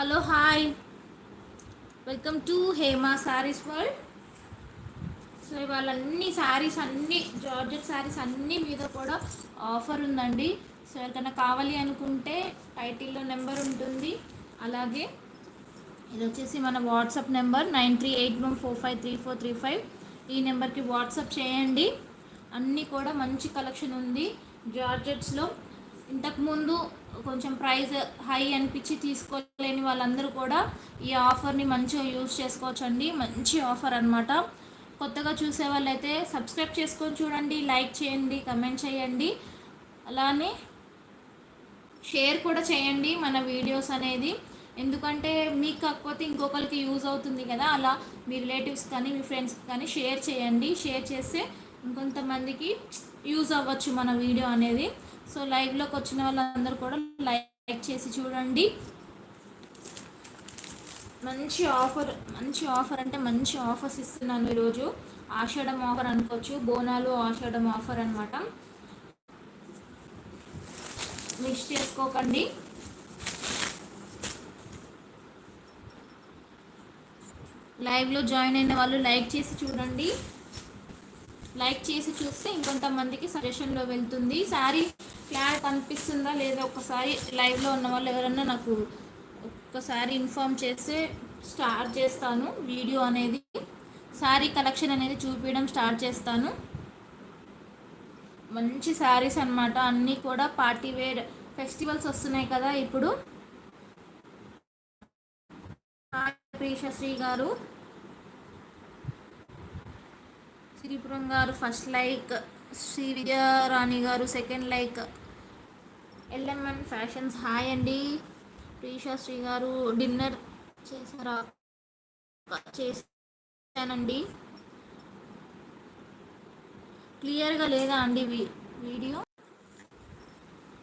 Hello hi. Welcome to Hema saris world so ఇవాళ అన్ని శారీస్ అన్ని జార్జెట్ శారీస్ అన్ని మీద కూడా ఆఫర్ ఉందండి. సో ఎవరికైనా కావాలి అనుకుంటే టైటిల్లో నెంబర్ ఉంటుంది. అలాగే ఇది వచ్చేసి మన WhatsApp number nine three eight one four five three four three five. ఈ నెంబర్కి వాట్సాప్ చేయండి. అన్నీ కూడా మంచి కలెక్షన్ ఉంది. జార్జెట్స్లో ఇంతకుముందు కొంచెం ప్రైస్ హై అనిపించి తీసుకోలేని వాళ్ళందరూ కూడా ఈ ఆఫర్ని మంచిగా యూజ్ చేసుకోవచ్చు అండి మంచి ఆఫర్ అనమాట కొత్తగా చూసే వాళ్ళైతే సబ్స్క్రైబ్ చేసుకొని చూడండి లైక్ చేయండి కమెంట్ చేయండి. అలానే షేర్ కూడా చేయండి మన వీడియోస్ అనేది. ఎందుకంటే మీకు కాకపోతే ఇంకొకరికి యూజ్ అవుతుంది కదా అలా మీ రిలేటివ్స్ కానీ మీ ఫ్రెండ్స్ కానీ షేర్ చేయండి. షేర్ చేస్తే ఇంకొంతమందికి యూజ్ అవ్వచ్చు మన వీడియో అనేది. సో లైవ్లోకి వచ్చిన వాళ్ళందరూ కూడా లైక్ చేసి చూడండి. మంచి ఆఫర్ మంచి ఆఫర్ అంటే మంచి ఆఫర్స్ ఇస్తున్నాను ఈరోజు. ఆషాఢం ఆఫర్ అనుకోవచ్చు బోనాలు ఆషాఢం ఆఫర్ అనమాట మిక్స్ చేసుకోకండి. లైవ్లో జాయిన్ అయిన వాళ్ళు లైక్ చేసి చూడండి. లైక్ చేసి చూస్తే ఇంకొంతమందికి సజెషన్లో వెళ్తుంది. శారీ క్లాడ్ కనిపిస్తుందా లేదా ఒకసారి లైవ్లో ఉన్న వాళ్ళు ఎవరన్నా నాకు ఒక్కసారి ఇన్ఫామ్ చేస్తే స్టార్ట్ చేస్తాను. వీడియో అనేది శారీ కలెక్షన్ అనేది చూపించడం స్టార్ట్ చేస్తాను. మంచి శారీస్ అనమాట అన్నీ కూడా పార్టీ వేర్ ఫెస్టివల్స్ వస్తున్నాయి కదా ఇప్పుడు. ప్రీషశ్రీ గారు. శ్రీపురం గారు ఫస్ట్ లైక్ శ్రీ విజయరాణి గారు second like. LMN fashions hi అండి. ప్రీషశ్రీ గారు డిన్నర్ చేశారా? చేశానండి. క్లియర్గా లేదా అండి వీడియో?